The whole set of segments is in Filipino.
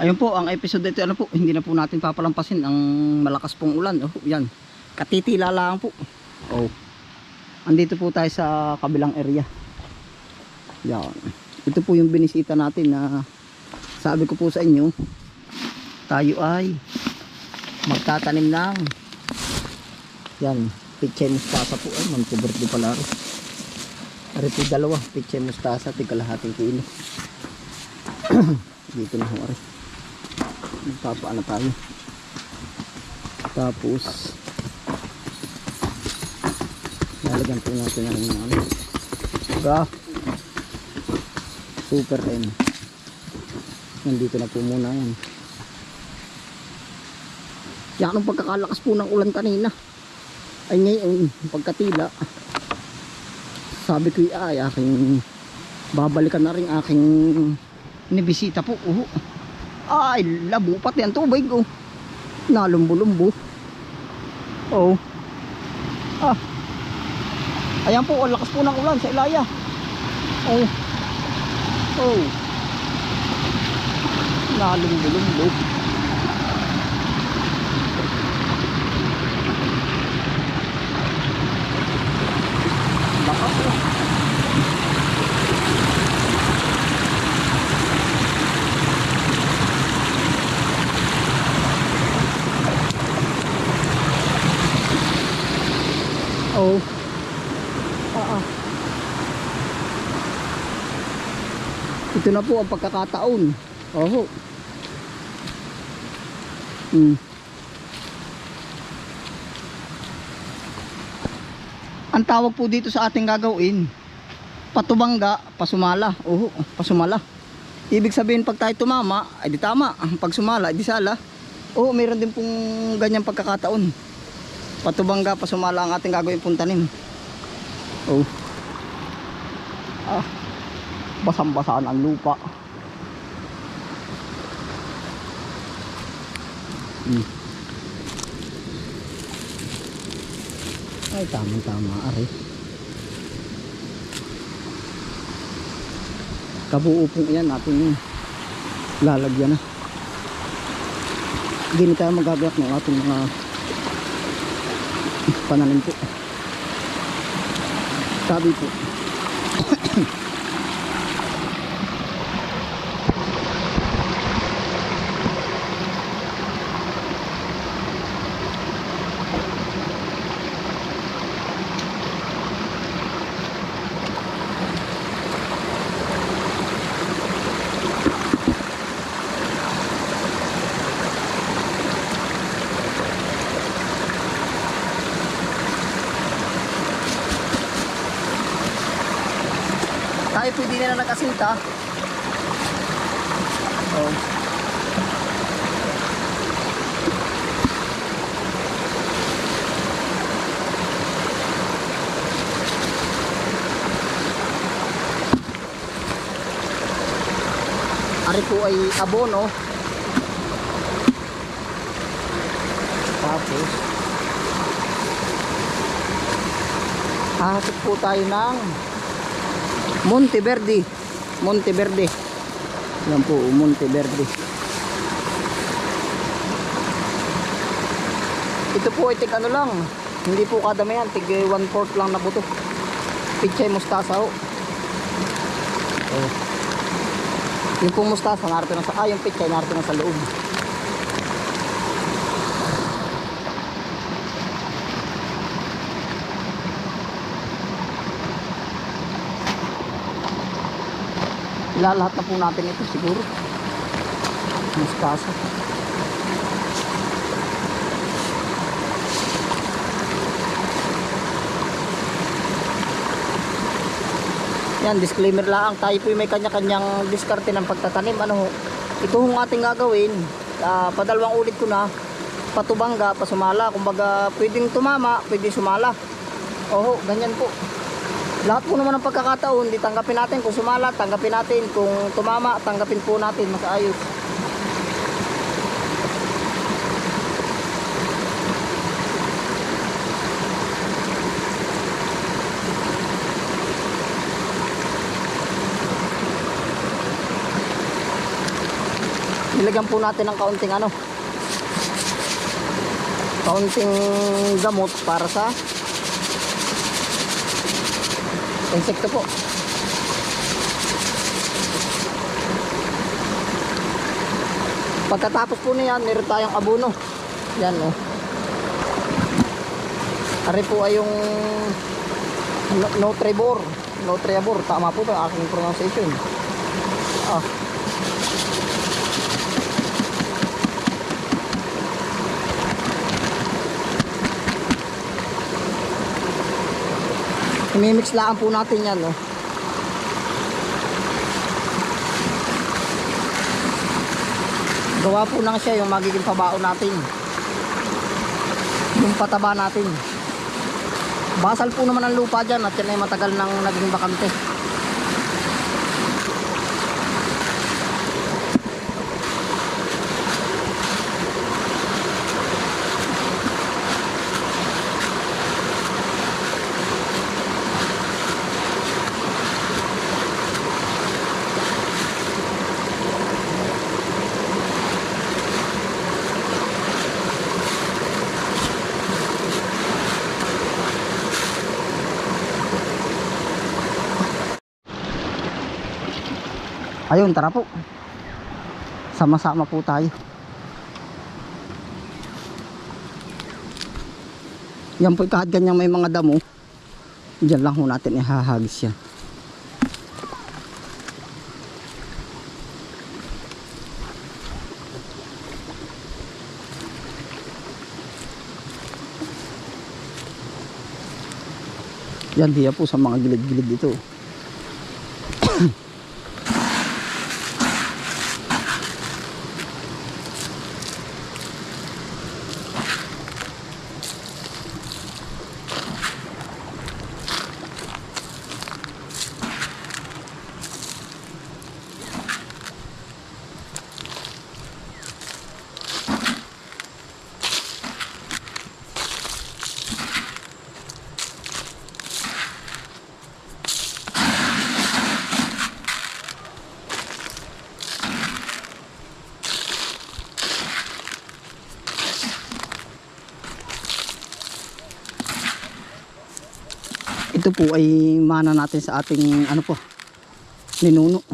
Ayun po, ang episode ito, ano po, hindi na po natin papalampasin ang malakas pong ulan. Oh, yan. Katitila lang po. Oh. Andito po tayo sa kabilang area. Yan. Ito po yung binisita natin na sabi ko po sa inyo, tayo ay magtatanim ng yan, pitchay mustasa po. Ay, mantiberti pala rin. Po dalawa, pitchay mustasa, tigalahating kilo. Dito na ho, ari magpapaano tayo? Tapos lalagyan po natin ng ano ga. Super M. Nandito na po muna yan. Yan ang pagkakalakas po ng ulan kanina. Ay ngayon pagkatila sabi ko ay aking babalikan na rin aking nibisita po. Uho ay, labo pati ang tubig, oh. Nalumbo-lumbo. Oh. Ah. Ayan po, ang lakas po ng ulan sa Ilaya. Oh. Oh. Nalumbo-lumbo. Ito na po ang pagkakataon. Oh. Hmm. Ang tawag po dito sa ating gagawin, patubangga, pasumala. Oo, pasumala. Ibig sabihin pag tayo tumama, ay di tama. Pag sumala, di sala. Oo, mayroon din pong ganyang pagkakataon patubangga pa sumala ang ating gagawin pong tanim oh ah basang basaan ang lupa. Hmm. ay tama tama are kabuo pong yan natin lalagyan na. Hindi na tayo magagayak ng ating mga pananim po. Sabi po tayo pwede na nakasinta oh. Ari po ay abono. Tapos Hahasok po tayo ng Monteverde. Monteverde. Yan po, Monteverde. Ito po ay tig ano lang. Hindi po kadami yan. Tig 1 fourth lang na buto. Pichay mustasa ho. Oh. Yung pong mustasa, narito na sa, ah, yung pichay, narito na sa loob. Ilalahat na po natin ito siguro. Mustasa. Yan, disclaimer lang. Tayo po may kanya-kanyang diskarte ng pagtatanim. Ano? Ito hong ating gagawin. Ah, padalawang ulit ko na. Patubangga, pasumala. Kumbaga, pwedeng tumama, pwedeng sumala. Oho, ganyan po. Lahat po naman ng pagkakataon, di tanggapin natin kung sumala, tanggapin natin kung tumama, tanggapin po natin mas ayos. nilagyan po natin ng kaunting ano kaunting gamot para sa insekto po. Pagkatapos po niyan meron tayong abono yan oh. Ari po ay yung no- Nutribor Nutribor tama po ba aking pronunciation. Ah Imimix lang po natin yan, no? Gawa po lang siya yung magiging pabao natin. Yung pataba natin. Basal po naman ang lupa dyan at yan ay matagal nang naging bakante. Ayun, tara po. Sama-sama po tayo. Yan po kahit ganyan may mga damo. Diyan lang ho natin ihahagis yan. Yan diya po sa mga gilid-gilid dito. ito po ay mana natin sa ating ano po ninuno.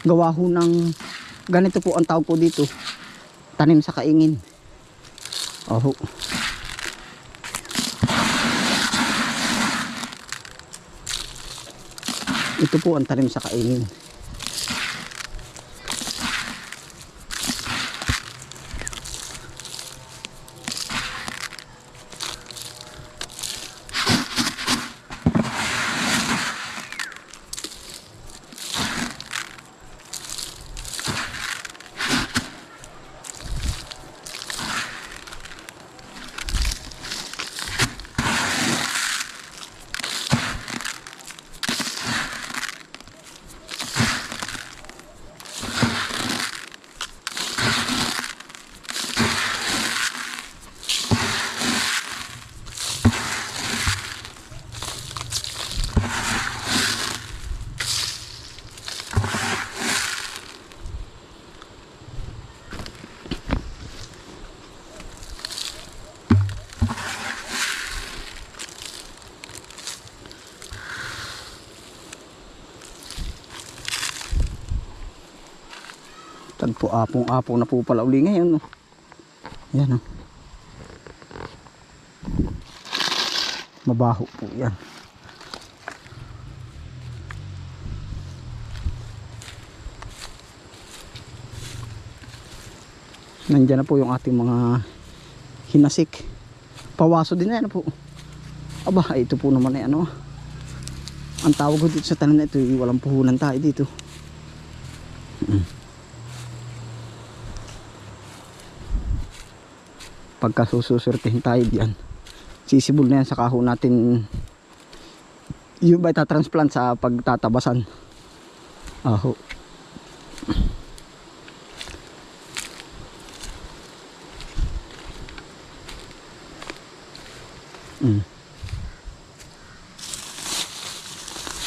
Gawa ho ng ganito po ang tawag po dito. Tanim sa kaingin. Oho. Ito po ang tanim sa kaingin Tagpo apong-apo na po pala uli ngayon. No? Yan o. Mabaho po yan. Nandiyan na po yung ating mga hinasik. Pawaso din na yan po. Aba, ito po naman ay ano. Ang tawag ko dito sa tanim na ito, ay walang puhunan tayo dito. Pagka sususurtihin tayo diyan. Sisibol na yan sa kahon natin. Yung ba itatransplant sa pagtatabasan? Aho. Mm.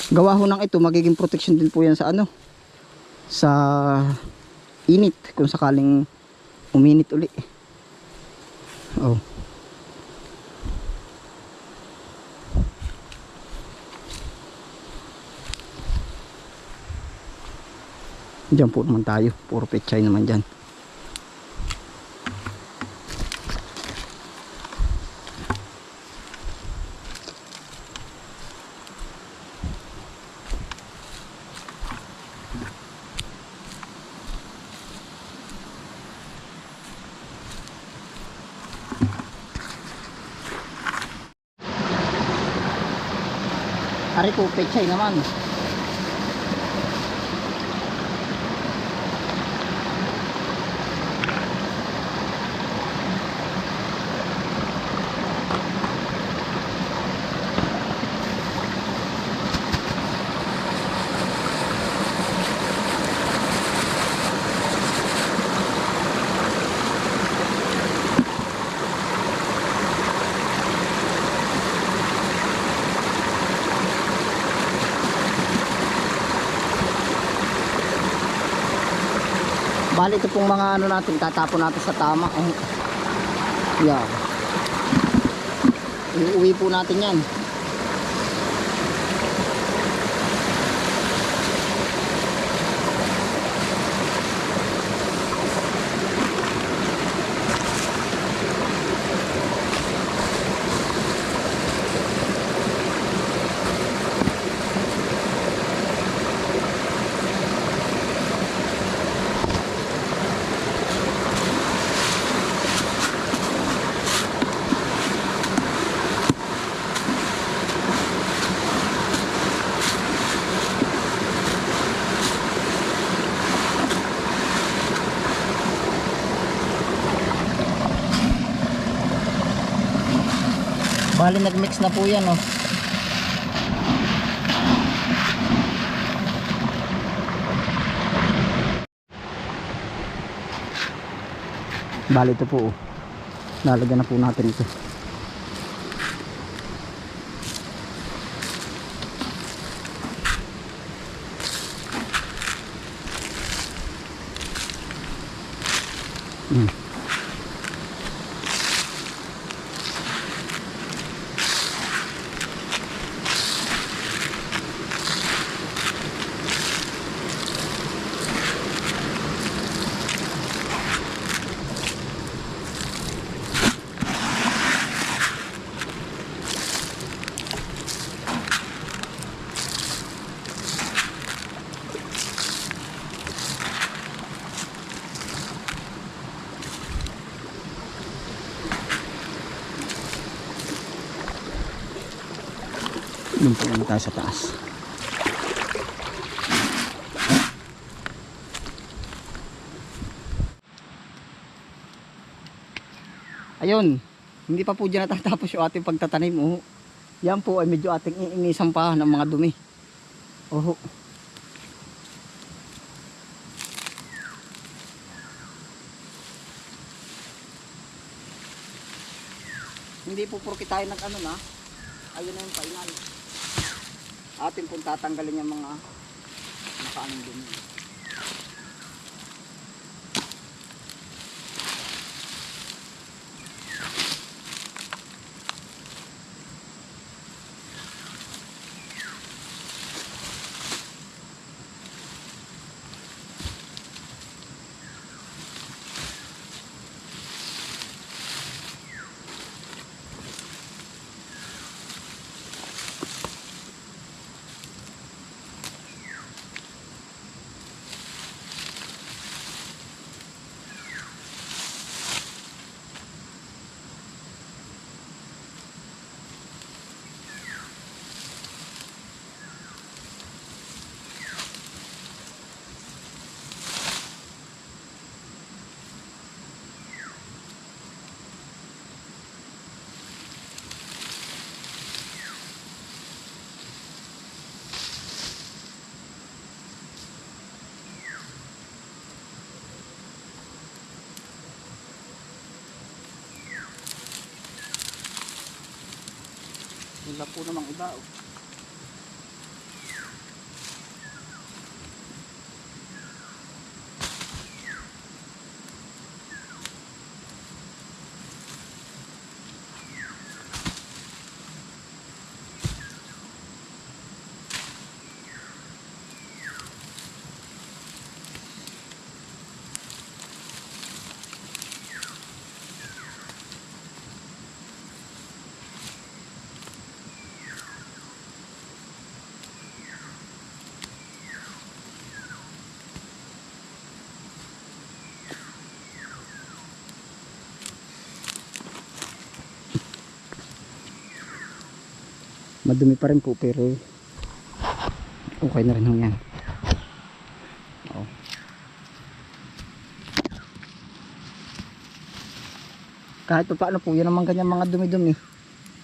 gawa ho ng ito magiging protection din po yan sa ano? Sa init kung sakaling uminit uli. Oh. Diyan po naman tayo. Puro pechay naman dyan. Ari po, pechay naman. Bali ito pong mga ano natin, tatapon natin sa tama. Oh. Yeah. Iuwi po natin yan. Nagmix na po yan oh. Bali ito po oh. Lalagyan na po natin ito. Doon po sa taas. Ayun, hindi pa po dyan natatapos yung ating pagtatanim. Oh. Yan po ay medyo ating iinisan pa ng mga dumi. Oh. Hindi po purki tayo nag ano na. Ayun na yung final. Atin pong tatanggalin yung mga nakaanong dumi. Wala po namang iba. Oh. Madumi pa rin po pero okay na rin ho yan. Oo. Kahit pa paano po, yan naman ganyan mga dumi-dumi.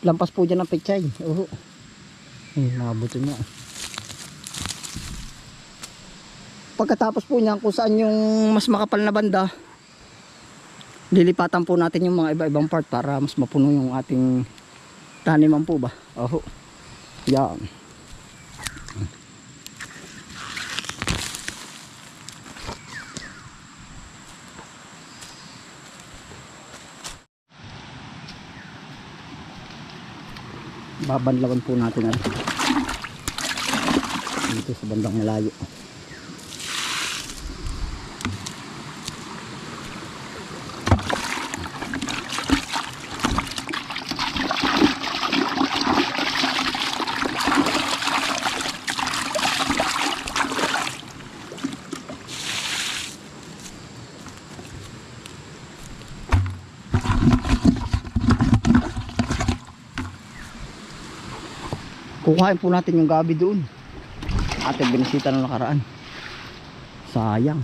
Lampas po dyan ang pechay. Oo. Ay, mga buto niya. Pagkatapos po niyan, kung saan yung mas makapal na banda, lilipatan po natin yung mga iba-ibang part para mas mapuno yung ating taniman po ba. Oo. Yan. babanlawan po natin ano dito sa bandang malayo kukuhain po natin yung gabi doon. Ating binisita na nakaraan. Sayang.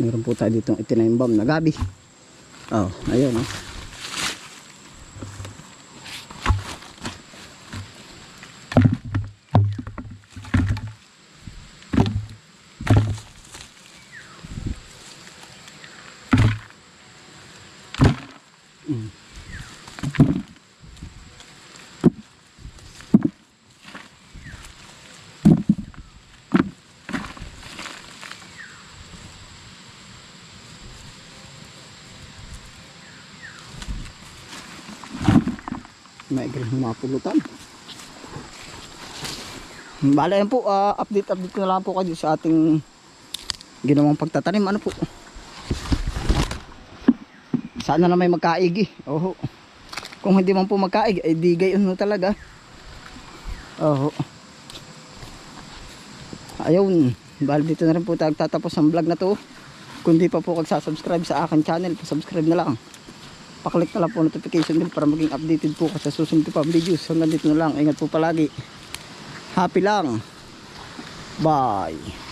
Meron po tayo ditong itinaimbam na gabi. Oh ayun oh may green mga pulutan. Bala yan po ah, update update na lang po kayo sa ating ginawang pagtatanim. Ano po? Sana na may magkaigi. Oho. Kung hindi man po magkaig ay di gayon mo talaga. Oho. Ayun. Bali dito na rin po tatapos ang vlog na to. Kung di pa po kagsasubscribe sa akin channel subscribe na lang paklik na lang po notification din para maging updated po kasi susunod pa videos. Hanggang dito na lang. Ingat po palagi. Happy lang. Bye